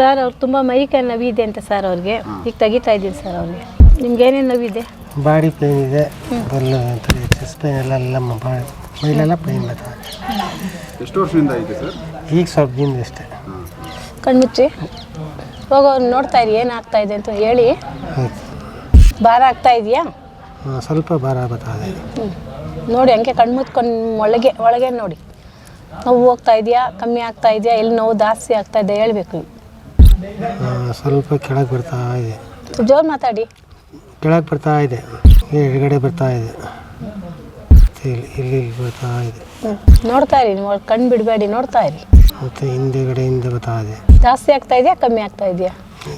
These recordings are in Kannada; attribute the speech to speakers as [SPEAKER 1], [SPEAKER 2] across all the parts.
[SPEAKER 1] ಸರ್ ಅವ್ರು ತುಂಬ ಮೈಕೈ ನೋವಿದೆ ಅಂತ ಸರ್ ಅವ್ರಿಗೆ. ಈಗ ತೆಗಿತಾ ಇದ್ದೀನಿ ಸರ್ ಅವ್ರಿಗೆ. ನಿಮ್ಗೆ ಏನೇನು ನೋವಿದೆ?
[SPEAKER 2] ಬಾಡಿ ಪೇನ್ ಇದೆ. ಬಲ್ಲ ಚೆಸ್ಟ್ ಪೇನ್ ಎಲ್ಲ ಎಲ್ಲ ಮ- ಮೈಲೆಲ್ಲ ಪೇನ್ ಬರ್ತದೆ
[SPEAKER 3] ಎಷ್ಟು ವರ್ಷದಿಂದ ಇದೆ ಸರ್
[SPEAKER 2] ಈಗ ಸ್ವಲ್ಪ ದಿನ ಅಷ್ಟೇ.
[SPEAKER 1] ಕಣ್ಮುಚ್ಚಿ ಹೋಗೋರು ನೋಡ್ತಾ ಇರಿ ಏನಾಗ್ತಾ ಇದೆ ಅಂತ ಹೇಳಿ. ಭಾರ ಆಗ್ತಾ ಇದೆಯಾ?
[SPEAKER 2] ಹಾಂ, ಸ್ವಲ್ಪ ಭಾರ ಬರ್ತದೆ
[SPEAKER 1] ಹ್ಞೂ ನೋಡಿ ಹಂಗೆ ಕಣ್ಮುಚ್ಕೊಂಡು ಒಳಗೆ ಒಳಗೆ ನೋಡಿ. ನೋವು ಹೋಗ್ತಾ ಇದೆಯಾ? ಕಮ್ಮಿ ಆಗ್ತಾ ಇದೆಯಾ? ಎಲ್ಲಿ ನೋವು ಜಾಸ್ತಿ ಆಗ್ತಾ ಇದೆ ಹೇಳ್ಬೇಕು.
[SPEAKER 2] ಸ್ವಲ್ಪ ಕೆಳಗೆ ಬರ್ತಾ ಇದೆ.
[SPEAKER 1] ಜೋರು ಮಾತಾಡಿ.
[SPEAKER 2] ಕೆಳಗೆ ಬರ್ತಾ ಇದೆ. ಎಡಗಡೆ ಬರ್ತಾ ಇದೆ. ಮತ್ತೆ ಇಲ್ಲಿ ಇಲ್ಲಿ ಇಲ್ಲಿ ಬರ್ತಾ ಇದೆ.
[SPEAKER 1] ಹ್ಞೂ ನೋಡ್ತಾ ಇರಿ ನೀವು ಕಣ್ಣು ಬಿಡಬೇಡಿ ನೋಡ್ತಾ ಇರಿ.
[SPEAKER 2] ಮತ್ತು ಹಿಂದೆಗಡೆಯಿಂದ ಬರ್ತಾ ಇದೆ.
[SPEAKER 1] ಜಾಸ್ತಿ ಆಗ್ತಾ ಇದೆಯಾ ಕಮ್ಮಿ ಆಗ್ತಾ ಇದೆಯಾ?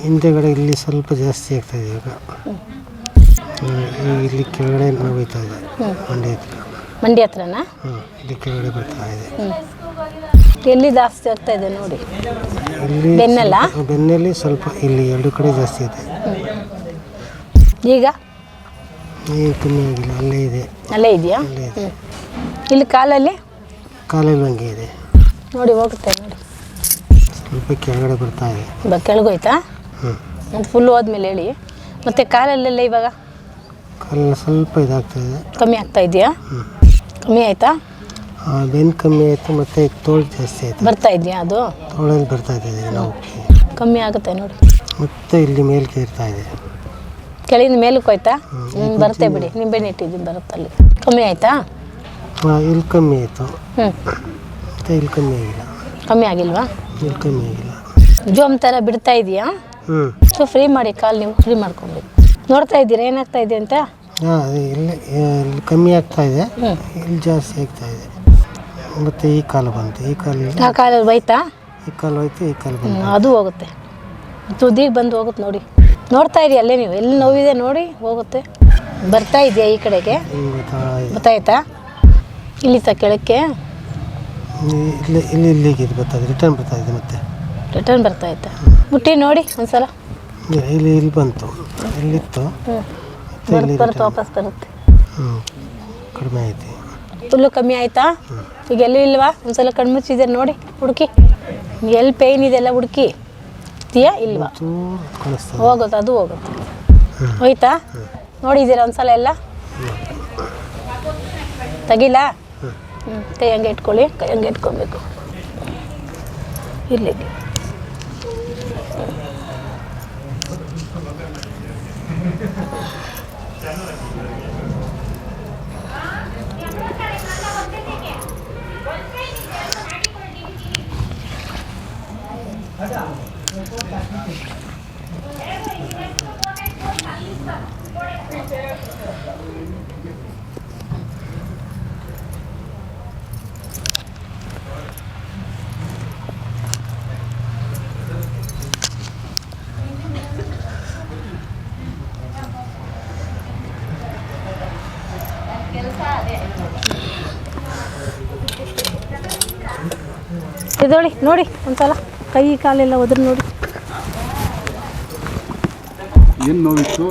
[SPEAKER 2] ಹಿಂದೆಗಡೆ ಇಲ್ಲಿ ಸ್ವಲ್ಪ ಜಾಸ್ತಿ ಆಗ್ತಾ ಇದೆ ಈಗ. ಈ- ಇಲ್ಲಿ ಕೆಳಗಡೆ ನೋಯ್ತಾ ಇದೆ. ಮಂಡಿ ಹತ್ರ.
[SPEAKER 1] ಮಂಡಿ ಹತ್ರನಾ?
[SPEAKER 2] ಹಾಂ ಇಲ್ಲಿ ಕೆಳಗಡೆ ಬರ್ತಾ ಇದೆ.
[SPEAKER 1] ಎಲ್ಲಿ ಜಾಸ್ತಿ ಆಗ್ತಾ ಇದೆ ನೋಡಿ?
[SPEAKER 2] ಇಲ್ಲಿ
[SPEAKER 1] ಬೆನ್ನಲ್ಲ?
[SPEAKER 2] ಸ್ವಲ್ಪ- ಬೆನ್ನಲ್ಲಿ ಸ್ವಲ್ಪ ಇಲ್ಲಿ ಎರಡು ಕಡೆ ಜಾಸ್ತಿ ಇದೆ.
[SPEAKER 1] ಈಗ?
[SPEAKER 2] ಏನು ಕಮ್ಮಿ ಆಗಿಲ್ಲ ಅಲ್ಲೇ ಇದೆ.
[SPEAKER 1] ಅಲ್ಲೇ ಇದೆಯಾ?
[SPEAKER 2] ಅಲ್ಲೇ ಇದೆ.
[SPEAKER 1] ಇಲ್ಲಿ ಕಾಲಲ್ಲಿ?
[SPEAKER 2] ಕಾಲಲ್ಲಿ ಹಂಗೆ ಇದೆ.
[SPEAKER 1] ನೋಡಿ ಹೋಗುತ್ತೆ ನೋಡಿ.
[SPEAKER 2] ಸ್ವಲ್ಪ ಕೆಳಗಡೆ ಬರ್ತಾ ಇದೆ.
[SPEAKER 1] ಇವಾಗ ಕೆಳಗೋಯ್ತಾ?
[SPEAKER 2] ಹ್ಞೂ
[SPEAKER 1] ಮತ್ತು ಫುಲ್ ಹೋದ್ಮೇಲೆ ಹೇಳಿ. ಮತ್ತು ಕಾಲಲ್ಲೆಲ್ಲ ಇವಾಗ?
[SPEAKER 2] ಕಾಲೆಲ್ಲ ಸ್ವಲ್ಪ ಇದಾಗ್ತಾ ಇದೆ.
[SPEAKER 1] ಕಮ್ಮಿ ಆಗ್ತಾ ಇದೆಯಾ?
[SPEAKER 2] ಹ್ಞೂ
[SPEAKER 1] ಕಮ್ಮಿ ಆಯ್ತಾ?
[SPEAKER 2] ಬೆನ್ನು ಕಮ್ಮಿ ಆಯಿತು ಮತ್ತು ತೋಳು ಜಾಸ್ತಿ ಆಯಿತು.
[SPEAKER 1] ಬರ್ತಾ ಇದೆಯಾ ಅದು?
[SPEAKER 2] ತೋಳಲ್ಲಿ ಬರ್ತಾ ಇದೆ ನಾವು
[SPEAKER 1] ಕಮ್ಮಿ ಆಗುತ್ತೆ ನೋಡಿ.
[SPEAKER 2] ಮತ್ತೆ ಇಲ್ಲಿ ಮೇಲ್ಕೆ ಇರ್ತಾ ಇದೆ.
[SPEAKER 1] ಕೆಳಗಿಂದ ಮೇಲಕ್ಕೆ ಹೋಯ್ತಾ? ಹ್ಞೂ ಬರುತ್ತೆ ಬಿಡಿ ನಿಂಬೆಹಣ್ಣು ಇಟ್ಟಿದ್ದೀನಿ ಬರುತ್ತೆ ಅಲ್ಲಿ. ಕಮ್ಮಿ ಆಯಿತಾ?
[SPEAKER 2] ಹಾಂ ಇಲ್ಲಿ ಕಮ್ಮಿ ಆಯಿತು.
[SPEAKER 1] ಹ್ಞೂ
[SPEAKER 2] ಮತ್ತು ಇಲ್ಲಿ ಕಮ್ಮಿ ಆಗಿಲ್ಲ.
[SPEAKER 1] ಕಮ್ಮಿ ಆಗಿಲ್ವಾ?
[SPEAKER 2] ಇಲ್ಲಿ ಕಮ್ಮಿ ಆಗಿಲ್ಲ.
[SPEAKER 1] ಜೋಮ್ ಥರ ಬಿಡ್ತಾ ಇದೆಯಾ?
[SPEAKER 2] ಹ್ಞೂ
[SPEAKER 1] ಸೊ ಫ್ರೀ ಮಾಡಿ ಕಾಲು ನೀವು ಫ್ರೀ ಮಾಡ್ಕೊಬೇಕು ನೋಡ್ತಾ ಇದ್ದೀರಾ ಏನಾಗ್ತಾ ಇದೆ ಅಂತ?
[SPEAKER 2] ಹಾಂ ಇಲ್ಲಿ ಇಲ್ಲಿ ಕಮ್ಮಿ ಆಗ್ತಾ ಇದೆ. ಇಲ್ಲಿ ಜಾಸ್ತಿ ಆಗ್ತಾ ಇದೆ. ಮತ್ತು ಈ ಕಾಲು ಬಂತು. ಈ ಕಾಲು
[SPEAKER 1] ಆ ಕಾಲಲ್ಲಿ ಬೈತಾ
[SPEAKER 2] ಈ ಕಾಲು ಹೋಯ್ತು ಈ ಕಾಲು ಬಂತು.
[SPEAKER 1] ಹ್ಮ್, ಅದು ಹೋಗುತ್ತೆ. ತುದಿಗೆ ಬಂದು ಹೋಗುತ್ತೆ ನೋಡಿ. ನೋಡ್ತಾ ಇದೀಯ ಅಲ್ಲೇ ನೀವು? ಎಲ್ಲಿ ನೋವಿದೆ ನೋಡಿ ಹೋಗುತ್ತೆ. ಬರ್ತಾ ಇದೆಯಾ ಈ ಕಡೆಗೆ?
[SPEAKER 2] ಹಿಂಗೆ ಬರ್ತಾ ಇದೆ
[SPEAKER 1] ಗೊತ್ತಾಯ್ತಾ? ಇಲ್ಲಿ ತ ಕೆಳಕ್ಕೆ?
[SPEAKER 2] ಇಲ್ಲಿ ಇಲ್ಲಿ ಇಲ್ಲಿಗೆ ಇದು ಬರ್ತಾ ಇದೆ ರಿಟರ್ನ್ ಬರ್ತಾ ಇದೆ ಮತ್ತೆ.
[SPEAKER 1] ರಿಟರ್ನ್ ಬರ್ತಾ ಐತೆ ಮುಟ್ಟಿ ನೋಡಿ ಒಂದ್ಸಲ.
[SPEAKER 2] ಇಲ್ಲಿ- ಇಲ್ಲಿ ಇಲ್ಲಿ ಬಂತು. ಇಲ್ಲಿತ್ತು.
[SPEAKER 1] ಹ್ಞೂ
[SPEAKER 2] ಮತ್ತೆ ಇಲ್ಲಿ
[SPEAKER 1] ಬರುತ್ತೆ ಬರುತ್ತೆ ವಾಪಸ್ ಬರುತ್ತೆ.
[SPEAKER 2] ಹ್ಞೂ ಕಡಿಮೆ ಐತಿ
[SPEAKER 1] ಫುಲ್ಲು ಕಮ್ಮಿ ಆಯ್ತಾ? ಈಗ ಎಲ್ಲೂ ಇಲ್ವಾ? ಒಂದ್ಸಲ ಕಣ್ಮುಚ್ಚಿದೆ ನೋಡಿ ಹುಡುಕಿ. ಎಲ್ಲಿ ಪೇಯ್ನ್ ಇದೆಲ್ಲ ಹುಡುಕಿ? ಇದೆಯಾ ಇಲ್ವಾ? ಹೋಗುತ್ತೆ ಅದು ಹೋಗುತ್ತೆ ಹೋಯ್ತಾ? ನೋಡಿದ್ದೀರಾ ಒಂದ್ಸಲ ಎಲ್ಲ. ತೆಗಿಲ್ಲ ಹ್ಞೂ ಕೈ ಹಂಗೆ ಇಟ್ಕೊಳ್ಳಿ ಕೈ ಹಂಗೆ ಇಟ್ಕೊಬೇಕು. ಇರಲಿ. ಇದೊಳಿ ನೋಡಿ ಒಂದ್ಸಲ ಕೈ ಕಾಲೆಲ್ಲ ಒದ್ರ ನೋಡಿ.
[SPEAKER 3] ಏನು ನೋವಿತ್ತು?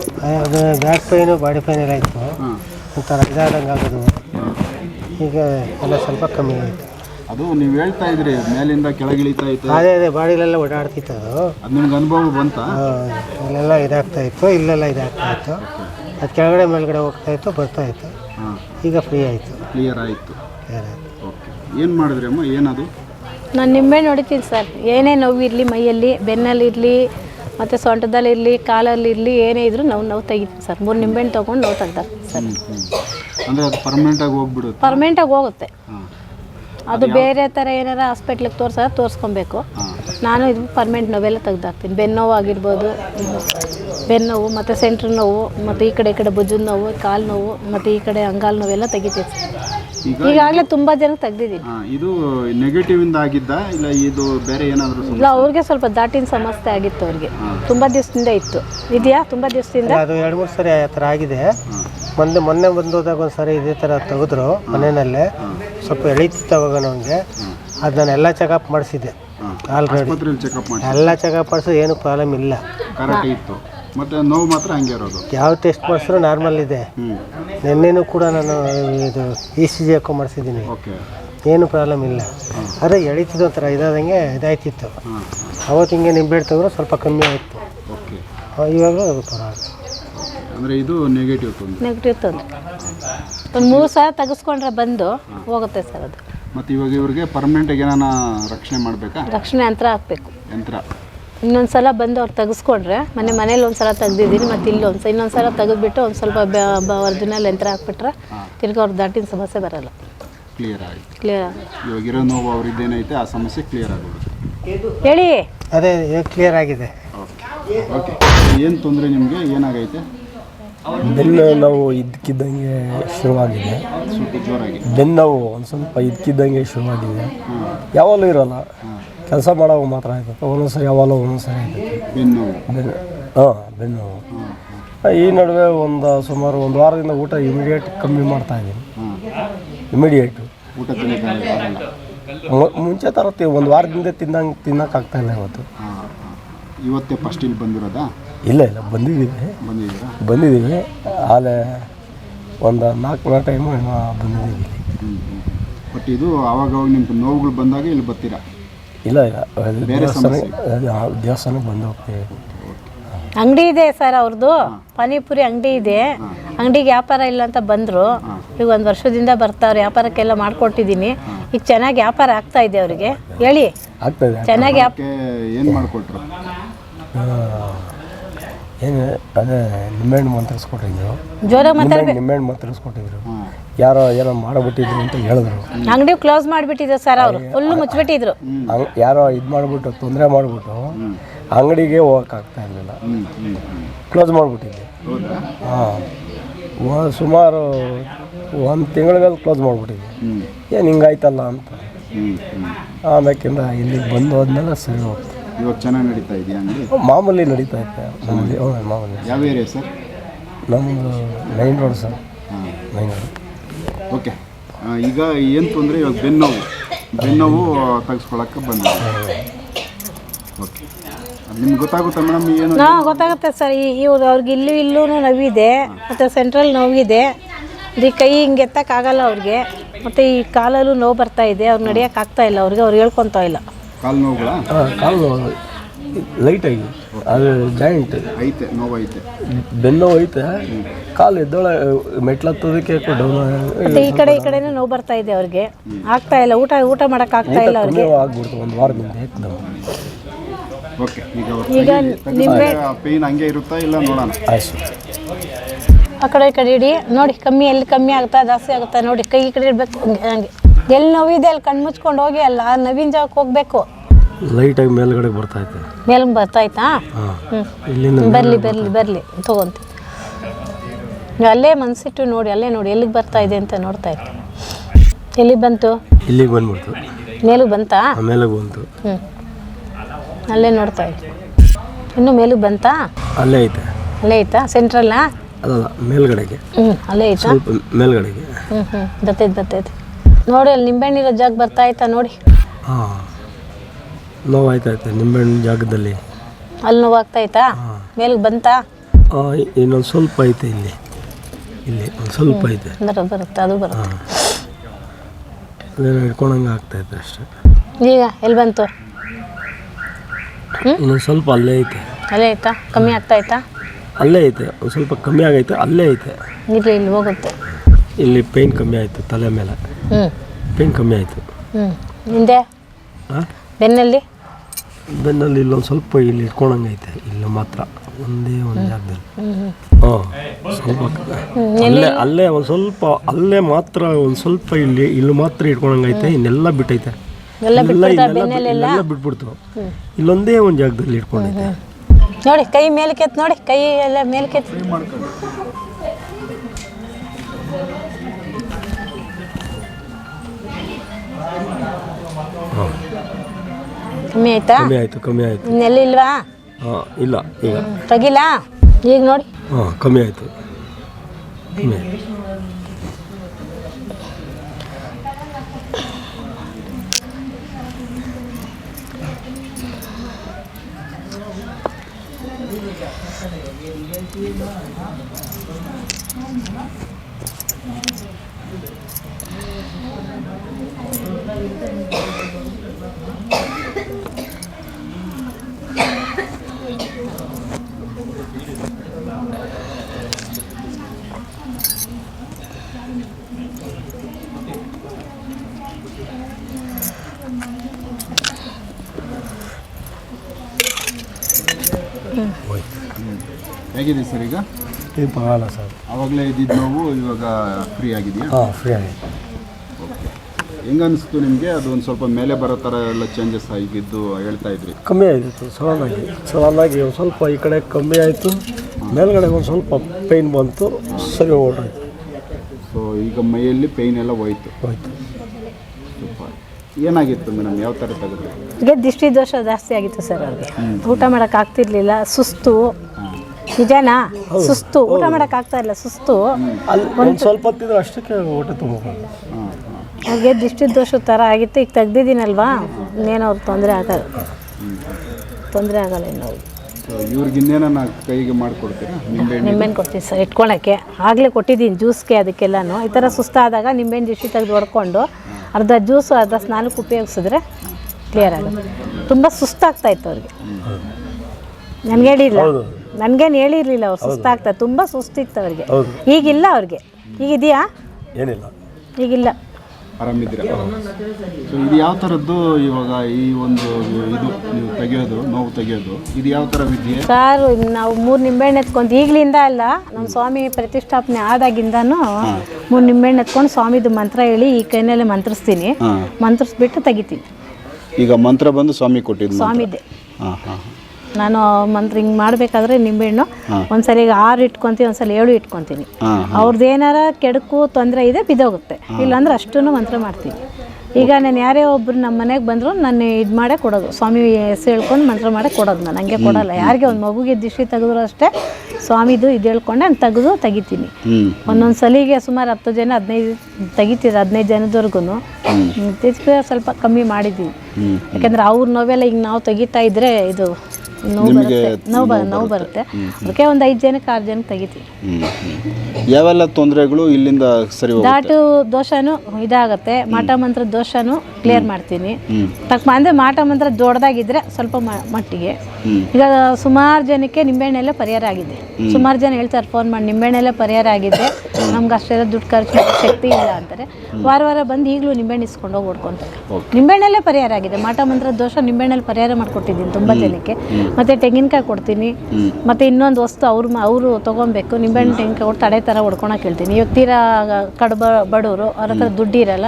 [SPEAKER 2] ಅದು ಬ್ಯಾಕ್ ಪೈನು ಬಾಡಿ ಪೈನ್ ಎಲ್ಲ ಇತ್ತು.
[SPEAKER 3] ಹಾಂ.
[SPEAKER 2] ಒಂಥರ ಇದಾದಂಗೆ ಆಗೋದು. ಈಗ ಎಲ್ಲ ಸ್ವಲ್ಪ ಕಮ್ಮಿ ಆಯಿತು.
[SPEAKER 3] ಅದು ನೀವು ಹೇಳ್ತಾ ಇದ್ರಿ ಮೇಲಿಂದ ಕೆಳಗಿಳಿತಾ ಇತ್ತು.
[SPEAKER 2] ಅದೇ ಅದೇ ಬಾಡಿಲೆಲ್ಲ ಓಡಾಡ್ತಿತ್ತು ಅದು.
[SPEAKER 3] ಅದು ನಿಮ್ಗೆ ಅನುಭವ ಬಂತಾ?
[SPEAKER 2] ಇಲ್ಲೆಲ್ಲ ಇದಾಗ್ತಾ ಇತ್ತು ಇಲ್ಲೆಲ್ಲ ಇದಾಗ್ತಾ ಇತ್ತು. ಅದು ಕೆಳಗಡೆ ಮೇಲ್ಗಡೆ ಹೋಗ್ತಾ ಇತ್ತು ಬರ್ತಾ ಇತ್ತು.
[SPEAKER 3] ಹಾಂ.
[SPEAKER 2] ಈಗ ಫ್ರೀ ಆಯಿತು.
[SPEAKER 3] ಕ್ಲಿಯರ್ ಆಯಿತು.
[SPEAKER 2] ಕ್ಲಿಯರ್ ಆಯಿತು.
[SPEAKER 3] ಓಕೆ ಏನು ಮಾಡಿದ್ರಿ ಅಮ್ಮ? ಏನದು?
[SPEAKER 1] ನಾನು ನಿಂಬೆಹಣ್ಣು ಹೊಡಿತೀನಿ ಸರ್. ಏನೇ ನೋವಿರಲಿ ಮೈಯಲ್ಲಿ ಬೆನ್ನಲ್ಲಿರಲಿ ಮತ್ತು ಸೊಂಟದಲ್ಲಿರಲಿ ಕಾಲಲ್ಲಿರಲಿ ಏನೇ ಇದ್ರೂ ನಾವು ನೋವು ತೆಗಿತೀವಿ ಸರ್. ಮೂರು ನಿಂಬೆಹಣ್ಣು ತೊಗೊಂಡು ನೋವು ತೆಗ್ದಾರೆ ಸರ್.
[SPEAKER 3] ಅಂದರೆ ಅದು ಪರ್ಮನೆಂಟಾಗಿ ಹೋಗ್ಬಿಡುತ್ತೆ?
[SPEAKER 1] ಪರ್ಮನೆಂಟಾಗಿ ಹೋಗುತ್ತೆ. ಅದು ಬೇರೆ ಥರ ಏನಾರ ಹಾಸ್ಪಿಟ್ಲಿಗೆ ತೋರ್ಸ ತೋರಿಸ್ಕೊಬೇಕು. ನಾನು ಇದು ಪರ್ಮನೆಂಟ್ ನೋವೆಲ್ಲ ತೆಗ್ದಾಕ್ತೀನಿ. ಬೆನ್ನೋವು ಆಗಿರ್ಬೋದು ಬೆನ್ನೋವು ಮತ್ತು ಸೆಂಟ್ರ್ ನೋವು ಮತ್ತು ಈ ಕಡೆ ಈ ಕಡೆ ಭುಜದ ನೋವು ಕಾಲು ನೋವು ಮತ್ತು ಈ ಕಡೆ ಅಂಗಾಲು ನೋವೆಲ್ಲ
[SPEAKER 3] ತೆಗಿತೀವಿ
[SPEAKER 1] ಈಗಾಗಲೇ ತುಂಬಾ ಜನ ತೆಗ್ದಿದ್ದೀನಿ
[SPEAKER 3] ಇದು ನೆಗೆಟಿವ್ ಇಂದ ಆಗಿದ್ದ? ಇಲ್ಲ ಇದು ಬೇರೆ ಏನಾದರೂ
[SPEAKER 1] ಇಲ್ಲ ಅವ್ರಿಗೆ ಸ್ವಲ್ಪ ದಾಟಿನ ಸಮಸ್ಯೆ ಆಗಿತ್ತು ಅವ್ರಿಗೆ. ತುಂಬಾ ದಿವಸದಿಂದ ಇತ್ತು. ಇದೆಯಾ? ತುಂಬಾ ದಿವಸದಿಂದ?
[SPEAKER 2] ಅದು ಎರಡು ಮೂರು ಸರಿ ಆ ಥರ ಆಗಿದೆ. ಮೊನ್ನೆ ಮೊನ್ನೆ ಬಂದೋದಾಗ ಒಂದು ಸಾರಿ ಇದೇ ಥರ ತೆಗೆದ್ರು ಮನೆಯಲ್ಲೇ. ಸ್ವಲ್ಪ ಎಳೀತಿತ್ತು ಅವಾಗ ನನಗೆ ಅದು ನಾನು ಎಲ್ಲ ಚೆಕಪ್ ಮಾಡಿಸಿದ್ದೆ. ಆಲ್ರೆಡಿ
[SPEAKER 3] ಆಸ್ಪತ್ರೆಯಲ್ಲಿ ಚೆಕಪ್ ಮಾಡಿ
[SPEAKER 2] ಎಲ್ಲ ಚೆಕಪ್ ಮಾಡಿಸು ಏನು ಪ್ರಾಬ್ಲಮ್ ಇಲ್ಲ.
[SPEAKER 3] ಕರೆಕ್ಟ್ ಇತ್ತು. ಮತ್ತು ನೋವು ಮಾತ್ರ ಹಂಗೆ ಇರೋದು.
[SPEAKER 2] ಯಾವ ಟೆಸ್ಟ್ ಮಾಡಿಸಿದ್ರು ನಾರ್ಮಲ್ ಇದೆ.
[SPEAKER 3] ಹ್ಞೂ
[SPEAKER 2] ನಿನ್ನೆನೂ ಕೂಡ ನಾನು ಇದು ಇ ಸಿ ಜಿ ಹಾಕೋ ಮಾಡಿಸಿದ್ದೀನಿ.
[SPEAKER 3] ಓಕೆ.
[SPEAKER 2] ಏನು ಪ್ರಾಬ್ಲಮ್ ಇಲ್ಲ. ಅದೇ ಎಳಿತಿದ್ದು ಒಂಥರ ಇದಾದಂಗೆ ಇದಾಯ್ತಿತ್ತು. ಅವತ್ತು ಹಿಂಗೆ ನಿಂಬೆಹಣ್ಣು ತಗೊಂಡ್ರೆ ಸ್ವಲ್ಪ ಕಮ್ಮಿ ಆಯಿತು.
[SPEAKER 3] ಓಕೆ.
[SPEAKER 2] ಇವಾಗ ಪರವಾಗಿಲ್ಲ.
[SPEAKER 3] ಅಂದರೆ ಇದು ನೆಗೆಟಿವ್ ತೊಂದರೆ.
[SPEAKER 1] ನೆಗೆಟಿವ್ ತೊಂದರೆ. ಒಂದು ಮೂರು ಸಾವಿರ ತೆಗೆಸ್ಕೊಂಡ್ರೆ ಬಂದು ಹೋಗುತ್ತೆ ಸರ್ ಅದು.
[SPEAKER 3] ಮತ್ತು ಇವಾಗ ಇವ್ರಿಗೆ ಪರ್ಮನೆಂಟ್ ಏನಾನ ರಕ್ಷಣೆ ಮಾಡಬೇಕಾ?
[SPEAKER 1] ರಕ್ಷಣೆ ಯಂತ್ರ ಹಾಕಬೇಕು.
[SPEAKER 3] ಯಂತ್ರ.
[SPEAKER 1] ಇನ್ನೊಂದು ಸಲ ಬಂದು ಅವ್ರು ತೆಗೆಸ್ಕೊಂಡ್ರೆ ಮನೆ ಮನೇಲಿ ಒಂದು ಸಲ ತೆಗ್ದಿದ್ದೀನಿ ಮತ್ತು ಇಲ್ಲಿ ಒಂದು ಇನ್ನೊಂದು ಸಲ ತೆಗೆದ್ಬಿಟ್ಟು ಒಂದು ಸ್ವಲ್ಪ ಒರಿಜಿನಲ್ ಯಂತ್ರ ಹಾಕ್ಬಿಟ್ರೆ ತಿರ್ಗಿ ಅವ್ರ ದಾಟಿನ ಸಮಸ್ಯೆ ಬರಲ್ಲ.
[SPEAKER 3] ಕ್ಲಿಯರ್ ಆಯಿತು.
[SPEAKER 1] ಕ್ಲಿಯರ್
[SPEAKER 3] ಇವಾಗ ಇರೋ ನೋವು ಅವ್ರದ್ದೇನೈತೆ ಆ ಸಮಸ್ಯೆ ಕ್ಲಿಯರ್ ಆಗುತ್ತೆ
[SPEAKER 1] ಹೇಳಿ.
[SPEAKER 2] ಅದೇ ಕ್ಲಿಯರ್ ಆಗಿದೆ.
[SPEAKER 3] ಓಕೆ ಏನು ತೊಂದರೆ ನಿಮಗೆ? ಏನಾಗೈತೆ?
[SPEAKER 4] ಬೆನ್ನು ನೋವು ಇದ್ದಕ್ಕಿದ್ದಂಗೆ ಶುರುವಾಗಿದೆ. ಬೆನ್ನು ನೋವು ಒಂದು ಸ್ವಲ್ಪ ಇದ್ದಕ್ಕಿದ್ದಂಗೆ ಶುರುವಾಗಿದೆ. ಯಾವಾಗಲೂ ಇರೋಲ್ಲ. ಕೆಲಸ ಮಾಡೋವಾಗ ಮಾತ್ರ ಆಯ್ತದೆ ಒಂದೊಂದ್ಸರಿ ಯಾವಾಗಲೂ ಒಂದೊಂದ್ಸರಿ ಒಂದೊಂದು
[SPEAKER 3] ಬೆನ್ನು
[SPEAKER 4] ಬೆನ್ನು ಹಾಂ ಬೆನ್ನು ಈ ನಡುವೆ ಒಂದು ಸುಮಾರು ಒಂದು ವಾರದಿಂದ ಊಟ ಇಮಿಡಿಯೇಟ್ ಕಮ್ಮಿ ಮಾಡ್ತಾ ಇದ್ದೀನಿ. ಇಮಿಡಿಯೇಟು
[SPEAKER 3] ಊಟ
[SPEAKER 4] ಮುಂಚೆ ಥರ ತಿ- ಒಂದು ವಾರದಿಂದ ತಿನ್ನಂಗೆ ತಿನ್ನೋಕ್ಕಾಗ್ತಾ ಇಲ್ಲ ಇವತ್ತು.
[SPEAKER 3] ಇವತ್ತೇ ಫಸ್ಟ್ ಇಲ್ಲಿ ಬಂದಿರೋದಾ?
[SPEAKER 4] ಇಲ್ಲ ಇಲ್ಲ ಬಂದಿದ್ದೀವಿ.
[SPEAKER 3] ಬಂದಿದ್ದೀರಾ?
[SPEAKER 4] ಬಂದಿದ್ದೀವಿ. ಆಲೆ ಒಂದು ನಾಲ್ಕು ಟೈಮು ಏನೋ ಬಂದಿದ್ದೀವಿ ಇಲ್ಲಿ.
[SPEAKER 3] ಬಟ್ ಇದು ಆವಾಗ ಅವಾಗ ನಿಮ್ಗೆ ನೋವುಗಳು ಬಂದಾಗ ಇಲ್ಲಿ ಬರ್ತೀರಾ?
[SPEAKER 4] ಇಲ್ಲ ಇಲ್ಲ. ದೇವಸ್ಥಾನ ದೇವಸ್ಥಾನಕ್ಕೆ ಬಂದು ಹೋಗ್ತೀವಿ.
[SPEAKER 1] ಅಂಗಡಿ ಇದೆ ಸರ್ ಅವ್ರದ್ದು ಪಾನಿಪುರಿ ಅಂಗಡಿ ಇದೆ. ಅಂಗಡಿಗೆ ವ್ಯಾಪಾರ ಇಲ್ಲ ಅಂತ ಬಂದರು. ಈಗ ಒಂದು ವರ್ಷದಿಂದ ಬರ್ತಾವ್ರೆ ವ್ಯಾಪಾರಕ್ಕೆಲ್ಲ ಮಾಡ್ಕೊಟ್ಟಿದ್ದೀನಿ ಈಗ ಚೆನ್ನಾಗಿ ವ್ಯಾಪಾರ ಆಗ್ತಾ ಇದೆ ಅವರಿಗೆ. ಹೇಳಿ.
[SPEAKER 4] ಆಗ್ತದೆ
[SPEAKER 1] ಚೆನ್ನಾಗಿ
[SPEAKER 3] ಏನು ಮಾಡಿಕೊಟ್ರು?
[SPEAKER 4] ಏನು ಅದೇ ನಿಂಬೆಹಣ್ಣು ಮಂತ್ರಿಸ್ಕೊಟ್ಟಿದ್ರು.
[SPEAKER 1] ಜೋರಾಗಿ
[SPEAKER 4] ನಿಂಬೆಹಣ್ಣು ಮಂತ್ರಿಸ್ಕೊಟ್ಟಿದ್ರು. ಯಾರೋ ಏನೋ ಮಾಡಿಬಿಟ್ಟಿದ್ರು ಅಂತ ಹೇಳಿದ್ರು.
[SPEAKER 1] ಅಂಗಡಿ ಕ್ಲೋಸ್ ಮಾಡಿಬಿಟ್ಟಿದ್ರು ಸರ್ ಅವರು. ಫುಲ್ಲು ಮುಚ್ಚಿಬಿಟ್ಟಿದ್ರು.
[SPEAKER 4] ಹಂಗ್ ಯಾರೋ ಇದು ಮಾಡಿಬಿಟ್ಟು ತೊಂದರೆ ಮಾಡಿಬಿಟ್ಟು ಅಂಗಡಿಗೆ ಹೋಗೋಕ್ಕಾಗ್ತಾ ಇರಲಿಲ್ಲ. ಕ್ಲೋಸ್ ಮಾಡಿಬಿಟ್ಟಿದ್ದೆ
[SPEAKER 3] ಹೌದಾ
[SPEAKER 4] ಹಾಂ ಸುಮಾರು ಒಂದು ತಿಂಗಳ ಮೇಲೆ ಕ್ಲೋಸ್ ಮಾಡಿಬಿಟ್ಟಿದ್ದೆ ಏನು ಹಿಂಗಾಯ್ತಲ್ಲ ಅಂತ. ಆಮೇಕಿಂದ ಇಲ್ಲಿಗೆ ಬಂದು ಹೋದ್ಮೇಲೆ ಸರಿ ಹೋಗ್ತು.
[SPEAKER 3] ಇವಾಗ ಚೆನ್ನಾಗಿ ನಡೀತಾ ಇದೆಯಾ ಅಂಗಡಿ
[SPEAKER 4] ಮಾಮೂಲಿ ನಡೀತಾ ಇದೆ ಮಾಮೂಲಿ ಹ್ಞೂ ಮಾಮೂಲಿ.
[SPEAKER 3] ಯಾವ ಏರಿಯಾ ಸರ್?
[SPEAKER 4] ನಮ್ಮದು main road sir. Main road
[SPEAKER 3] okay. ಈಗ ಏನು ತೊಂದರೆ? ಇವಾಗ ಬೆನ್ನೋವು ಬೆನ್ನೋವು ತೆಗೆಸ್ಕೊಳಕ್ಕೆ ಬಂದಿದೆ. ಓಕೆ. ನಿಮ್ಗೆ ಗೊತ್ತಾಗುತ್ತಾ ಮೇಡಮ್ ಏನು?
[SPEAKER 1] ಹಾಂ ಗೊತ್ತಾಗುತ್ತೆ ಸರ್. ಇವ್ರು ಅವ್ರಿಗೆ ಇಲ್ಲೂ ಇಲ್ಲೂ ನೋವಿದೆ. ಮತ್ತು ಸೆಂಟ್ರಲ್ ನೋವಿದೆ. ಇದು ಈ ಕೈ ಹಿಂಗೆ ಎತ್ತಕ್ಕಾಗಲ್ಲ ಅವ್ರಿಗೆ. ಮತ್ತು ಈ ಕಾಲಲ್ಲೂ ನೋವು ಬರ್ತಾ ಇದೆ. ಅವ್ರು ನಡಿಯೋಕ್ಕಾಗ್ತಾ ಆಗ್ತಾ ಇಲ್ಲ ಅವ್ರಿಗೆ. ಅವ್ರು ಹೇಳ್ಕೊತಾ ಇಲ್ಲ.
[SPEAKER 3] ಕಾಲು ನೋವುಗಳ
[SPEAKER 4] ಕಾಲು ಲೈಟಾಗಿ ಅದು ಜಾಯಿಂಟ್
[SPEAKER 3] ಐತೆ ನೋವು ಐತೆ.
[SPEAKER 4] ಬೆನ್ನು ಐತೆ. ಕಾಲು ಎದ್ದೊಳೆ ಮೆಟ್ಲತ್ತೋದಕ್ಕೆ ಡೌನ್
[SPEAKER 1] ಮತ್ತು ಈ ಕಡೆ ಈ ಕಡೆನೇ ನೋವು ಬರ್ತಾ ಇದೆ ಅವ್ರಿಗೆ. ಆಗ್ತಾ ಇಲ್ಲ ಊಟ ಊಟ ಮಾಡೋಕೆ ಆಗ್ತಾ ಇಲ್ಲ ಅವ್ರಿಗೆ.
[SPEAKER 4] ಆಗ್ಬಿಡ್ತು ಒಂದು ವಾರದಿಂದ
[SPEAKER 3] ಓಕೆ ಈಗ
[SPEAKER 1] ಈಗ ನಿಂಬೆ
[SPEAKER 3] ಪೇನ್ ಹಂಗೆ ಇರುತ್ತಾ ಇಲ್ಲ ನೋಡೋಣ?
[SPEAKER 4] ಆಯ್ತು.
[SPEAKER 1] ಆ ಕಡೆ ಈ ಕಡೆ ಇಡಿ. ನೋಡಿ ಕಮ್ಮಿ ಎಲ್ಲಿ ಕಮ್ಮಿ ಆಗುತ್ತಾ ಜಾಸ್ತಿ ಆಗುತ್ತಾ ನೋಡಿ ಕೈ ಈ ಕಡೆ ಇಡಬೇಕು ಹಂಗೆ ಹಂಗೆ. ಎಲ್ಲಿ ನೋವಿದೆ ಅಲ್ಲಿ ಕಣ್ಣು ಮುಚ್ಕೊಂಡು ಹೋಗಿ ಅಲ್ಲ ನವೀನ್ ಜಾಗಕ್ಕೆ ಹೋಗ್ಬೇಕು.
[SPEAKER 4] ಲೈಟಾಗಿ ಮೇಲ್ಗಡೆ ಬರ್ತಾಯಿತ್ತು
[SPEAKER 1] ಮೇಲ್ ಬರ್ತಾಯ್ತಾ?
[SPEAKER 4] ಇತ್ತಾ
[SPEAKER 1] ಹ್ಞೂ
[SPEAKER 4] ಬರ್ಲಿ
[SPEAKER 1] ಬರಲಿ ಬರಲಿ. ಬರಲಿ ತಗೊಂತೀವಿ ಅಲ್ಲೇ ಮನ್ಸಿಟ್ಟು ನೋಡಿ ಅಲ್ಲೇ ನೋಡಿ ಎಲ್ಲಿಗೆ ಬರ್ತಾ ಇದೆ ಅಂತ ನೋಡ್ತಾ ಇತ್ತು ಎಲ್ಲಿಗೆ ಬಂತು?
[SPEAKER 4] ಇಲ್ಲಿಗೆ ಬಂದ್ಬಿಡ್ತು.
[SPEAKER 1] ಮೇಲಿಗೆ ಬಂತಾ?
[SPEAKER 4] ಮೇಲೆ ಬಂತು.
[SPEAKER 1] ಹ್ಞೂ ಅಲ್ಲೇ ನೋಡ್ತಾ ಇತ್ತು ಇನ್ನು ಮೇಲಿಗೆ ಬಂತಾ?
[SPEAKER 4] ಅಲ್ಲೇ ಐತೆ.
[SPEAKER 1] ಅಲ್ಲೇ ಐತಾ? ಸೆಂಟ್ರಲ್ಲ?
[SPEAKER 4] ಅಲ್ಲ ಮೇಲ್ಗಡೆಗೆ.
[SPEAKER 1] ಹ್ಞೂ ಅಲ್ಲೇ ಐತಾ?
[SPEAKER 4] ಸ್ವಲ್ಪ ಮೇಲ್ಗಡೆಗೆ.
[SPEAKER 1] ಹ್ಞೂ ಹ್ಞೂ ಬರ್ತೈತೆ ಬರ್ತೈತೆ. ನೋಡಿ ಅಲ್ಲಿ ನಿಂಬೆಹಣ್ಣಿರೋ ಜಾಗ ಬರ್ತಾ ಐತಾ ನೋಡಿ.
[SPEAKER 4] ಹಾಂ ನೋವಾಯ್ತೈತೆ ನಿಂಬೆಹಣ್ಣು ಜಾಗದಲ್ಲಿ.
[SPEAKER 1] ಅಲ್ಲಿ ನೋವಾಗ್ತಾ ಐತಾ ಮೇಲಿಗೆ ಬಂತಾ?
[SPEAKER 4] ಆ, ಇನ್ನೊಂದು ಸ್ವಲ್ಪ ಐತೆ ಇಲ್ಲಿ. ಇಲ್ಲಿ ಒಂದು ಸ್ವಲ್ಪ ಐತೆ.
[SPEAKER 1] ಬರ ಬರುತ್ತೆ ಅದು ಬರುತ್ತೆ.
[SPEAKER 4] ಹಾಂ. ಅದೇನೋ ಹಿಡ್ಕೊಳಂಗೆ ಆಗ್ತೈತೆ ಅಷ್ಟೇ.
[SPEAKER 1] ಈಗ ಎಲ್ಲಿ ಬಂತು?
[SPEAKER 4] ಇನ್ನೊಂದು ಸ್ವಲ್ಪ ಅಲ್ಲೇ ಐತೆ.
[SPEAKER 1] ಅಲ್ಲೇ ಆಯ್ತಾ? ಕಮ್ಮಿ ಆಗ್ತಾ
[SPEAKER 4] ಅಲ್ಲೇ ಐತೆ ಒಂದು ಸ್ವಲ್ಪ ಕಮ್ಮಿ ಆಗೈತೆ ಅಲ್ಲೇ ಐತೆ.
[SPEAKER 1] ಇಲ್ಲಿ ಇಲ್ಲಿ ಹೋಗುತ್ತೆ.
[SPEAKER 4] ಇಲ್ಲಿ ಪೇನ್ ಕಮ್ಮಿ ಆಯಿತು ತಲೆ ಮೇಲೆ.
[SPEAKER 1] ಹ್ಞೂ
[SPEAKER 4] ಪೇಯ್ನ್ ಕಮ್ಮಿ ಆಯಿತು.
[SPEAKER 1] ಹ್ಞೂ ಹಿಂದೆ
[SPEAKER 4] ಹಾಂ
[SPEAKER 1] ಬೆನ್ನಲ್ಲಿ?
[SPEAKER 4] ಬೆನ್ನಲ್ಲಿ ಇಲ್ಲೊಂದು ಸ್ವಲ್ಪ ಇಲ್ಲಿ ಇಟ್ಕೊಳಂಗೆ ಐತೆ ಇಲ್ಲಿ ಮಾತ್ರ. ಒಂದೇ ಒಂದು ಜಾಗದಲ್ಲಿ.
[SPEAKER 1] ಹ್ಞೂ
[SPEAKER 4] ಹಾಂ ಸ್ವಲ್ಪ ಅಲ್ಲೇ ಅಲ್ಲೇ ಒಂದು ಸ್ವಲ್ಪ ಅಲ್ಲೇ ಮಾತ್ರ ಒಂದು ಸ್ವಲ್ಪ ಇಲ್ಲಿ ಇಲ್ಲಿ ಮಾತ್ರ ಇಟ್ಕೊಳಂಗೆ ಐತೆ ಇನ್ನೆಲ್ಲ ಬಿಟ್ಟೈತೆ.
[SPEAKER 1] ಎಲ್ಲ ಬಿಟ್ಬಿಡ್ತಾ
[SPEAKER 4] ಇಲ್ಲೊಂದೇ ಒಂದು ಜಾಗದಲ್ಲಿ ಇಟ್ಕೊಂಡೈತೆ
[SPEAKER 1] ನೋಡಿ ಕೈ ಮೇಲ್ಕೆತ್ ನೋಡಿ ಕೈ ಎಲ್ಲ ಮೇಲ್ಕೆತ್ ಕಮ್ಮಿ ಆಯ್ತಾ?
[SPEAKER 4] ಕಮ್ಮಿ ಆಯಿತು ಕಮ್ಮಿ ಆಯಿತು.
[SPEAKER 1] ಇನ್ನೆಲ್ಲಿ ಇಲ್ವಾ?
[SPEAKER 4] ಹಾಂ ಇಲ್ಲ ಈಗ
[SPEAKER 1] ತೆಗಿಲ್ಲ? ಈಗ ನೋಡಿ.
[SPEAKER 4] ಹಾಂ ಕಮ್ಮಿ ಆಯಿತು. ಕಮ್ಮಿ ಆಯಿತು.
[SPEAKER 3] ಹೇಗಿದೆ ಸರ್ ಈಗ
[SPEAKER 4] ಇದು ಬರಲ್ಲ ಸರ್.
[SPEAKER 3] ಆವಾಗಲೇ ಇದ್ದಿದ್ದು ನೋವು ಇವಾಗ ಫ್ರೀ ಆಗಿದೆಯಾ?
[SPEAKER 4] ಹಾಂ ಫ್ರೀ ಆಗಿದೆ
[SPEAKER 3] ಹೆಂಗೆ ಅನಿಸ್ತು ನಿಮಗೆ? ಅದು ಒಂದು ಸ್ವಲ್ಪ ಮೇಲೆ ಬರೋ ಥರ ಎಲ್ಲ ಚೇಂಜಸ್ ಆಗಿದ್ದು ಹೇಳ್ತಾ ಇದ್ರಿ.
[SPEAKER 4] ಕಮ್ಮಿ ಆಗಿತ್ತು ಸಡನ್ನಾಗಿ ಸಡನ್ನಾಗಿ ಒಂದು ಸ್ವಲ್ಪ ಈ ಕಡೆ ಕಮ್ಮಿ ಆಯಿತು ಮೇಲ್ಗಡೆ ಒಂದು ಸ್ವಲ್ಪ ಪೈನ್ ಬಂತು ಸರಿ ಹೊರಟಾಯ್ತು
[SPEAKER 3] ಸೊ ಈಗ ಮೈಯಲ್ಲಿ ಪೈನ್ ಎಲ್ಲ ಹೋಯ್ತು.
[SPEAKER 4] ಹೋಯ್ತು.
[SPEAKER 3] ಸೂಪರ್ ಏನಾಗಿತ್ತು ಮೇಡಮ್ ಯಾವ ಥರ ತೆಗೆದು
[SPEAKER 1] ಹೀಗೆ ದಿಷ್ಟಿ ದೋಷ ಜಾಸ್ತಿ ಆಗಿತ್ತು ಸರ್ ಅವ್ರಿಗೆ. ಊಟ ಮಾಡೋಕ್ಕಾಗ್ತಿರ್ಲಿಲ್ಲ ಸುಸ್ತು ನಿಜನಾ? ಸುಸ್ತು. ಊಟ ಮಾಡಕ್ ಆಗ್ತಾ ಇಲ್ಲ ಸುಸ್ತು.
[SPEAKER 4] ಅಲ್ಲಿ ಸ್ವಲ್ಪ ಹೊತ್ತಿದ್ರೆ ಅಷ್ಟಕ್ಕೆ ಹೊಟ್ಟೆ ತುಂಬಿಕೊಂಡು
[SPEAKER 3] ಹಾಂ ಹಾಂ
[SPEAKER 1] ಅವ್ರಿಗೆ ದಿಷ್ಟಿ ದೋಷ ಥರ ಆಗಿತ್ತು ಈಗ ತೆಗ್ದಿದ್ದೀನಲ್ವಾ? ಇನ್ನೇನು ಅವ್ರಿಗೆ ತೊಂದರೆ ಆಗಲ್ಲ. ತೊಂದರೆ ಆಗಲ್ಲ ಇನ್ನು ಅವ್ರಿಗೆ.
[SPEAKER 3] ಇವ್ರಿಗೆ ಇನ್ನೇನ ಕೈಗೆ ಮಾಡಿಕೊಡ್ತೀರಾ? ನಿಂಬೆಹಣ್ಣು
[SPEAKER 1] ಕೊಡ್ತೀನಿ ಸರ್ ಇಟ್ಕೊಳಕ್ಕೆ. ಆಗಲೇ ಕೊಟ್ಟಿದ್ದೀನಿ ಜ್ಯೂಸ್ಗೆ ಅದಕ್ಕೆಲ್ಲನೂ. ಈ ಥರ ಸುಸ್ತಾದಾಗ ನಿಂಬೆಹಣ್ಣು ದಿಷ್ಟಿ ತೆಗೆದು ಹೊಡ್ಕೊಂಡು ಅರ್ಧ ಜ್ಯೂಸು ಅರ್ಧ ಸ್ನಾನಕ್ಕೆ ಉಪಯೋಗಿಸಿದ್ರೆ ಕ್ಲಿಯರ್ ಆಗುತ್ತೆ. ತುಂಬ ಸುಸ್ತಾಗ್ತಾ ಇತ್ತು ಅವ್ರಿಗೆ. ನನಗೆ ಹೇಳಿಲ್ಲ.
[SPEAKER 4] ಹೌದು.
[SPEAKER 1] ನನಗೇನು ಹೇಳಿರಲಿಲ್ಲ ಅವ್ರು ಸುಸ್ತಾಗ್ತಾ ತುಂಬ ಸುಸ್ತಿತ್ತು ಅವ್ರಿಗೆ. ಈಗಿಲ್ಲ ಅವ್ರಿಗೆ. ಈಗಿದೆಯಾ?
[SPEAKER 4] ಏನಿಲ್ಲ.
[SPEAKER 1] ಈಗಿಲ್ಲ.
[SPEAKER 3] ಆರಾಮಿದ್ದೀರಾ? ಸೊ ಇದು ಯಾವ ಥರದ್ದು ಇವಾಗ ಈ ಒಂದು ಇದು ನೀವು ತೆಗೆಯೋದು ನೋವು ತೆಗೆಯೋದು ಇದು ಯಾವ ಥರ ವಿದ್ಯೆ?
[SPEAKER 1] ಸರ್ ನಾವು ಮೂರು ನಿಂಬೆಹಣ್ಣು ಎತ್ಕೊಂಡು ಈಗಲಿಂದ ಅಲ್ಲ ನಮ್ಮ ಸ್ವಾಮಿ ಪ್ರತಿಷ್ಠಾಪನೆ ಆದಾಗಿಂದನೂ ಮೂರು ನಿಂಬೆಹಣ್ಣು ಎತ್ಕೊಂಡು ಸ್ವಾಮಿದು ಮಂತ್ರ ಹೇಳಿ ಈ ಕೈನಲ್ಲೇ ಮಂತ್ರಿಸ್ತೀನಿ. ಮಂತ್ರಿಸ್ಬಿಟ್ಟು ತೆಗಿತೀನಿ.
[SPEAKER 3] ಈಗ ಮಂತ್ರ ಬಂದು ಸ್ವಾಮಿ ಕೊಟ್ಟಿದ್ದು
[SPEAKER 1] ಸ್ವಾಮಿದೆ.
[SPEAKER 3] ಹಾಂ ಹಾಂ.
[SPEAKER 1] ನಾನು ಮಂತ್ರ ಹಿಂಗೆ ಮಾಡಬೇಕಾದ್ರೆ ನಿಂಬೆಹಣ್ಣು ಒಂದ್ಸಲ ಈಗ ಆರು ಇಟ್ಕೊತೀನಿ ಒಂದ್ಸಲ ಏಳು ಇಟ್ಕೊತೀನಿ. ಅವ್ರದ್ದು ಏನಾರ ಕೆಡಕು ತೊಂದರೆ ಇದೆ ಬಿದ್ದೋಗುತ್ತೆ ಇಲ್ಲಾಂದ್ರೆ ಅಷ್ಟೂ ಮಂತ್ರ ಮಾಡ್ತೀನಿ. ಈಗ ನಾನು ಯಾರೇ ಒಬ್ರು ನಮ್ಮ ಮನೆಗೆ ಬಂದರು ನಾನು ಇದು ಮಾಡೇ ಕೊಡೋದು. ಸ್ವಾಮಿ ಹೆಸರು ಹೇಳ್ಕೊಂಡು ಮಂತ್ರ ಮಾಡೇ ಕೊಡೋದು ನಾನು ಹಂಗೆ ಕೊಡಲ್ಲ. ಯಾರಿಗೆ ಒಂದು ಮಗುಗೆ ದಿಷ್ಟಿ ತೆಗೆದ್ರು ಅಷ್ಟೇ ಸ್ವಾಮಿದು ಇದು ಹೇಳ್ಕೊಂಡೆ ನಾನು ತೆಗೆದು ತೆಗಿತೀನಿ. ಒಂದೊಂದು ಸಲಿಗೆ ಸುಮಾರು ಹತ್ತು ಜನ ಹದಿನೈದು ತೆಗಿತೀರ ಹದಿನೈದು ಜನದವರೆಗೂ ಇತ್ತೀಚೆಗೆ ಸ್ವಲ್ಪ ಕಮ್ಮಿ
[SPEAKER 3] ಮಾಡಿದ್ದೀನಿ.
[SPEAKER 1] ಯಾಕಂದ್ರೆ ಅವ್ರ ನೋವೆಲ್ಲ ಈಗ ನಾವು ತೆಗಿತಾ ಇದ್ರೆ ಇದು ನೋವು ಬರುತ್ತೆ. ನೋವು ಬ ನೋವು ಬರುತ್ತೆ. ಅದಕ್ಕೆ ಒಂದು ಐದು ಜನಕ್ಕೆ ಆರು ಜನಕ್ಕೆ ತೆಗಿತೀವಿ.
[SPEAKER 3] ಯಾವೆಲ್ಲ ತೊಂದರೆಗಳು ಇಲ್ಲಿಂದ ಸರಿ
[SPEAKER 1] ದಾಟು ದೋಷನೂ ಇದಾಗುತ್ತೆ. ಮಾಟ ಮಂತ್ರ ದೋಷನೂ ಕ್ಲಿಯರ್ ಮಾಡ್ತೀನಿ. ತಕ್ಕ ಅಂದರೆ ಮಾಟ ಮಂತ್ರ ದೊಡ್ಡದಾಗಿದ್ದರೆ ಸ್ವಲ್ಪ ಮಟ್ಟಿಗೆ. ಈಗ ಸುಮಾರು ಜನಕ್ಕೆ ನಿಂಬೆಹಣ್ಣೆಲ್ಲ ಪರಿಹಾರ ಆಗಿದೆ. ಸುಮಾರು ಜನ ಹೇಳ್ತಾರೆ ಫೋನ್ ಮಾಡಿ ನಿಂಬೆಹಣ್ಣೆಲ್ಲ ಪರಿಹಾರ ಆಗಿದೆ. ನಮ್ಗೆ ಅಷ್ಟೆಲ್ಲ ದುಡ್ಡು ಖರ್ಚು ಮಾಡೋ ಶಕ್ತಿ ಇಲ್ಲ ಅಂತಾರೆ. ವಾರ ವಾರ ಬಂದು ಈಗಲೂ ನಿಂಬೆಹಣ್ಣು ಇಸ್ಕೊಂಡು ಹೋಗಿ ಓಡ್ಕೊತಾರೆ. ನಿಂಬೆಹಣ್ಣೆಲ್ಲೇ ಪರಿಹಾರ ಆಗಿದೆ. ಮಾಟ ಮಂತ್ರ ದೋಷ ನಿಂಬೆಹಣ್ಣಲ್ಲಿ ಪರಿಹಾರ ಮಾಡಿಕೊಟ್ಟಿದ್ದೀನಿ ತುಂಬ ಜನಕ್ಕೆ. ಮತ್ತು ತೆಂಗಿನಕಾಯಿ ಕೊಡ್ತೀನಿ. ಮತ್ತು ಇನ್ನೊಂದು ವಸ್ತು ಅವ್ರು ಅವರು ತಗೊಬೇಕು. ನಿಂಬೆಹಣ್ಣು ತೆಂಗಿನಕಾಯಿ ಕೊಟ್ಟು ತಡೆ ಥರ ಹೊಡ್ಕೊಳಕ್ಕೆ ಹೇಳ್ತೀನಿ. ಇವಾಗ ತೀರಾ ಕಡ್ಬ ಬಡವರು ಅವ್ರ ಹತ್ರ ದುಡ್ಡು ಇರಲ್ಲ.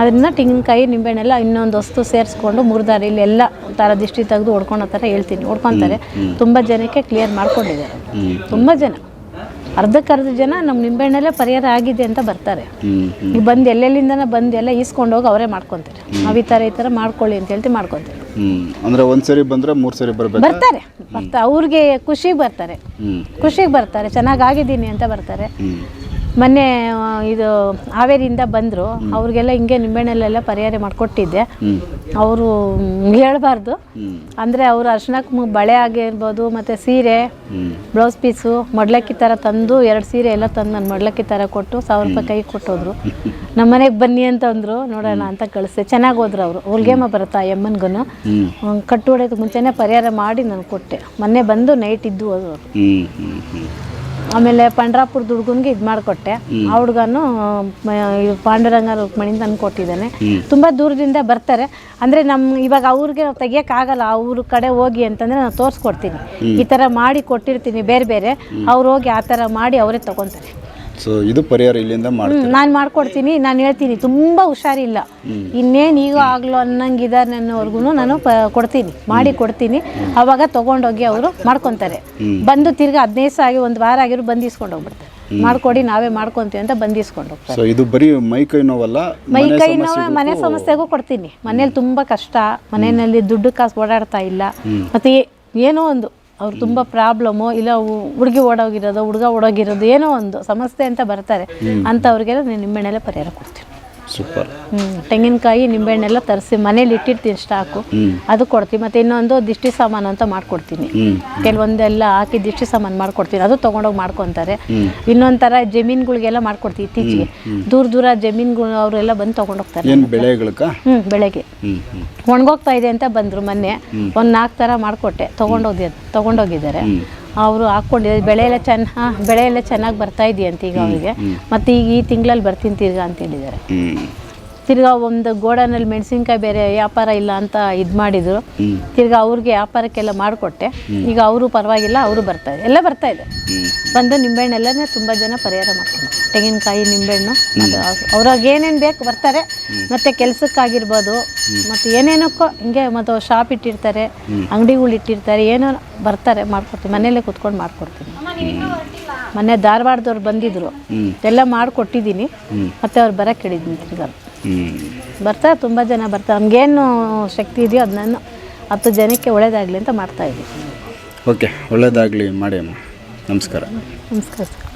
[SPEAKER 1] ಅದರಿಂದ ತೆಂಗಿನಕಾಯಿ ನಿಂಬೆಹಣ್ಣೆಲ್ಲ ಇನ್ನೊಂದು ವಸ್ತು ಸೇರಿಸ್ಕೊಂಡು ಮುರ್ದಾರಿ ಇಲ್ಲೆಲ್ಲ ಥರ ದಿಷ್ಟಿ ತೆಗೆದು ಹೊಡ್ಕೊಳೋ ಥರ ಹೇಳ್ತೀನಿ. ಹೊಡ್ಕೊತಾರೆ ತುಂಬ ಜನಕ್ಕೆ ಕ್ಲಿಯರ್ ಮಾಡ್ಕೊಂಡಿದ್ದಾರೆ. ತುಂಬ ಜನ. ಅರ್ಧಕ್ಕರ್ಧ ಜನ ನಮ್ಮ ನಿಂಬೆಹಣ್ಣಲ್ಲೇ ಪರಿಹಾರ ಆಗಿದೆ ಅಂತ ಬರ್ತಾರೆ. ಈಗ ಬಂದು ಎಲ್ಲೆಲ್ಲಿಂದನ ಬಂದು ಎಲ್ಲ ಈಸ್ಕೊಂಡು ಹೋಗಿ ಅವರೇ ಮಾಡ್ಕೊತಾರೆ. ನಾವು ಈ ಥರ ಈ ಥರ ಮಾಡ್ಕೊಳ್ಳಿ ಅಂತ ಹೇಳ್ತಿ ಮಾಡ್ಕೊತಾರೆ.
[SPEAKER 3] ಅಂದ್ರೆ ಒಂದ್ಸರಿ ಬಂದ್ರೆ ಮೂರು ಸರಿ ಬರ್ಬೇಕು?
[SPEAKER 1] ಬರ್ತಾರೆ. ಬರ್ತಾ ಅವ್ರಿಗೆ ಖುಷಿಗೆ ಬರ್ತಾರೆ. ಖುಷಿಗೆ ಬರ್ತಾರೆ. ಚೆನ್ನಾಗಿ ಆಗಿದ್ದೀನಿ ಅಂತ ಬರ್ತಾರೆ. ಮೊನ್ನೆ ಇದು ಹಾವೇರಿಯಿಂದ ಬಂದರು. ಅವ್ರಿಗೆಲ್ಲ ಹಿಂಗೆ ನಿಂಬೆಹಣ್ಣಲ್ಲೆಲ್ಲ ಪರಿಹಾರ ಮಾಡಿಕೊಟ್ಟಿದ್ದೆ. ಅವರು ಹೇಳಬಾರ್ದು. ಅಂದರೆ ಅವರು ಅರ್ಶನಕ್ಕೆ ಬಳೆ ಆಗಿರ್ಬೋದು, ಮತ್ತು ಸೀರೆ, ಬ್ಲೌಸ್ ಪೀಸು, ಮೊಡ್ಲಕ್ಕಿ ಥರ ತಂದು ಎರಡು ಸೀರೆ ಎಲ್ಲ ತಂದು ನಾನು ಮಡ್ಲಕ್ಕಿ ಥರ ಕೊಟ್ಟು ಸಾವಿರ ರೂಪಾಯಿ ಕೈ ಕೊಟ್ಟೋದ್ರು. ನಮ್ಮ ಮನೆಗೆ ಬನ್ನಿ ಅಂತಂದರು ನೋಡೋಣ ಅಂತ ಕಳಿಸ್ದೆ ಚೆನ್ನಾಗಿ ಹೋದ್ರು ಅವರು. ಹೊಲ್ಗೆಮ್ಮ ಬರುತ್ತಾ
[SPEAKER 3] ಯಮ್ಮನ್ಗೂ
[SPEAKER 1] ಕಟ್ಟು ಹೊಡೆಯೋದಕ್ಕೆ ಮುಂಚೆನೇ ಪರಿಹಾರ ಮಾಡಿ ನಾನು ಕೊಟ್ಟೆ. ಮೊನ್ನೆ ಬಂದು ನೈಟ್ ಇದ್ದು
[SPEAKER 3] ಹ್ಞೂ
[SPEAKER 1] ಆಮೇಲೆ ಪಂಡ್ರಾಪುರದ ದುಡ್ಗುನ್ಗೆ ಇದು ಮಾಡಿಕೊಟ್ಟೆ. ಆ ಹುಡ್ಗನು ಪಾಂಡುರಂಗ ರುಕ್ಮಣಿ ತಂದು ಕೊಟ್ಟಿದ್ದಾನೆ. ತುಂಬ ದೂರದಿಂದ ಬರ್ತಾರೆ. ಅಂದರೆ ನಮ್ಮ ಇವಾಗ ಅವ್ರಿಗೆ ನಾವು ತೆಗಿಯೋಕ್ಕಾಗಲ್ಲ ಅವ್ರ ಕಡೆ ಹೋಗಿ ಅಂತಂದರೆ ನಾನು ತೋರಿಸ್ಕೊಡ್ತೀನಿ. ಈ ಥರ ಮಾಡಿ ಕೊಟ್ಟಿರ್ತೀನಿ ಬೇರೆ ಬೇರೆ. ಅವ್ರು ಹೋಗಿ ಆ ಥರ ಮಾಡಿ ಅವರೇ ತೊಗೊತಾರೆ.
[SPEAKER 3] ಸೊ ಇದು ಪರಿಹಾರ ಇಲ್ಲಿಂದ ಮಾಡಿ
[SPEAKER 1] ನಾನು ಮಾಡ್ಕೊಡ್ತೀನಿ. ನಾನು ಹೇಳ್ತೀನಿ ತುಂಬ ಹುಷಾರಿಲ್ಲ. ಇನ್ನೇನು ಈಗ ಆಗ್ಲೋ ಅನ್ನಂಗಿದ್ದಾರೆ ನನ್ನವರೆಗೂ ನಾನು ಕೊಡ್ತೀನಿ ಮಾಡಿ ಕೊಡ್ತೀನಿ. ಅವಾಗ ತೊಗೊಂಡೋಗಿ ಅವರು ಮಾಡ್ಕೊತಾರೆ. ಬಂದು ತಿರ್ಗಿ ಹದಿನೈದು ಆಗಿ ಒಂದು ವಾರ ಆಗಿರೋ ಬಂದು ಇಸ್ಕೊಂಡು ಹೋಗ್ಬಿಡ್ತಾರೆ ಮಾಡ್ಕೊಡಿ ನಾವೇ ಮಾಡ್ಕೊಂತೀವಿ ಅಂತ ಬಂದಿಸ್ಕೊಂಡು ಹೋಗ್ತಾರೆ.
[SPEAKER 3] ಸೊ ಇದು ಬರೀ ಮೈ ಕೈ ನೋವಲ್ಲ
[SPEAKER 1] ಮೈ ಕೈ ನೋವು ಮನೆ ಸಮಸ್ಯೆಗೂ ಕೊಡ್ತೀನಿ. ಮನೇಲಿ ತುಂಬಾ ಕಷ್ಟ. ಮನೆಯಲ್ಲಿ ದುಡ್ಡು ಕಾಸು ಓಡಾಡ್ತಾ ಇಲ್ಲ. ಮತ್ತೆ ಏನೋ ಒಂದು ಅವ್ರು ತುಂಬ ಪ್ರಾಬ್ಲಮ್ಮು ಇಲ್ಲ ಹುಡುಗಿ ಓಡೋಗಿರೋದು ಹುಡುಗ ಓಡೋಗಿರೋದು ಏನೋ ಒಂದು ಸಮಸ್ಯೆ ಅಂತ ಬರ್ತಾರೆ. ಅಂಥವ್ರಿಗೆಲ್ಲ ನಾನು ನಿಂಬೆಣ್ಣೆಲ್ಲ ಪರಿಹಾರ ಕೊಡ್ತೀನಿ.
[SPEAKER 5] ಸೂಪರ್.
[SPEAKER 1] ತೆಂಗಿನಕಾಯಿ ನಿಂಬೆಹಣ್ಣೆಲ್ಲ ತರಿಸಿ ಮನೇಲಿ ಇಟ್ಟಿರ್ತೀನಿ ಸ್ಟಾಕು. ಅದು ಕೊಡ್ತೀನಿ. ಮತ್ತು ಇನ್ನೊಂದು ದಿಷ್ಟಿ ಸಾಮಾನು ಅಂತ ಮಾಡ್ಕೊಡ್ತೀನಿ. ಕೆಲವೊಂದೆಲ್ಲ ಹಾಕಿ ದಿಷ್ಟಿ ಸಾಮಾನು ಮಾಡ್ಕೊಡ್ತೀನಿ. ಅದು ತೊಗೊಂಡೋಗಿ ಮಾಡ್ಕೊತಾರೆ. ಇನ್ನೊಂದು ಥರ ಜಮೀನುಗಳಿಗೆಲ್ಲ ಮಾಡ್ಕೊಡ್ತೀವಿ ಇತ್ತೀಚೆಗೆ. ದೂರ ದೂರ ಜಮೀನುಗಳು ಅವರೆಲ್ಲ ಬಂದು ತೊಗೊಂಡೋಗ್ತಾರೆ. ಹ್ಞೂ ಬೆಳಗ್ಗೆ ಒಣಗೋಗ್ತಾ ಇದೆ ಅಂತ ಬಂದರು ಮೊನ್ನೆ. ಒಂದು ನಾಲ್ಕು ಥರ ಮಾಡಿಕೊಟ್ಟೆ. ತೊಗೊಂಡೋಗಿ ತೊಗೊಂಡೋಗಿದ್ದಾರೆ. ಅವರು ಹಾಕ್ಕೊಂಡಿದ್ದಾರೆ ಬೆಳೆ ಎಲ್ಲ ಚೆನ್ನ ಬೆಳೆ ಎಲ್ಲ ಚೆನ್ನಾಗಿ ಬರ್ತಾ ಇದೆಯಂತೆ ಈಗ ಅವರಿಗೆ. ಮತ್ತು ಈಗ ಈ ತಿಂಗಳಲ್ಲಿ ಬರ್ತೀನಿ ತಿರ್ಗಾ ಅಂತ ಹೇಳಿದ್ದಾರೆ. ತಿರ್ಗಾ ಒಂದು ಗೋಡನಲ್ಲಿ ಮೆಣಸಿನ್ಕಾಯಿ ಬೇರೆ ವ್ಯಾಪಾರ ಇಲ್ಲ ಅಂತ ಇದು ಮಾಡಿದ್ರು. ತಿರ್ಗಾ ಅವ್ರಿಗೆ ವ್ಯಾಪಾರಕ್ಕೆಲ್ಲ ಮಾಡಿಕೊಟ್ಟೆ. ಈಗ ಅವರು ಪರವಾಗಿಲ್ಲ ಅವರು ಬರ್ತಾ ಇದೆ. ಎಲ್ಲ ಬರ್ತಾ ಇದೆ. ಬಂದು ನಿಂಬೆಹಣ್ಣೆಲ್ಲನೇ ತುಂಬ ಜನ ಪರಿಹಾರ ಮಾಡ್ತಾರೆ. ತೆಂಗಿನಕಾಯಿ ನಿಂಬೆಹಣ್ಣು ಅದು ಅವ್ರಾಗ ಏನೇನು ಬೇಕು ಬರ್ತಾರೆ. ಮತ್ತು ಕೆಲಸಕ್ಕಾಗಿರ್ಬೋದು ಮತ್ತು ಏನೇನಕ್ಕೋ ಹಿಂಗೆ ಮತ್ತು ಶಾಪ್ ಇಟ್ಟಿರ್ತಾರೆ ಅಂಗಡಿಗಳು ಇಟ್ಟಿರ್ತಾರೆ ಏನೋ ಬರ್ತಾರೆ ಮಾಡ್ಕೊಡ್ತೀನಿ ಮನೆಯಲ್ಲೇ ಕುತ್ಕೊಂಡು ಮಾಡ್ಕೊಡ್ತೀನಿ ಮೊನ್ನೆ ಧಾರವಾಡದವ್ರು ಬಂದಿದ್ರು. ಎಲ್ಲ ಮಾಡಿಕೊಟ್ಟಿದ್ದೀನಿ. ಮತ್ತು ಅವ್ರು ಬರೋಕ್ಕೆ ಹೇಳಿದ್ದೀನಿ ತಿರ್ಗಾ.
[SPEAKER 5] ಹ್ಞೂ
[SPEAKER 1] ಬರ್ತಾರೆ ತುಂಬ ಜನ ಬರ್ತಾರೆ ನಮಗೇನು ಶಕ್ತಿ ಇದೆಯೋ ಅದನ್ನ ಹತ್ತು ಜನಕ್ಕೆ ಒಳ್ಳೇದಾಗಲಿ ಅಂತ ಮಾಡ್ತಾಯಿದ್ದೀವಿ
[SPEAKER 5] ಓಕೆ ಒಳ್ಳೆಯದಾಗಲಿ ಮಾಡಿ ಅಮ್ಮ. ನಮಸ್ಕಾರ.
[SPEAKER 1] ನಮಸ್ಕಾರ ಸರ್.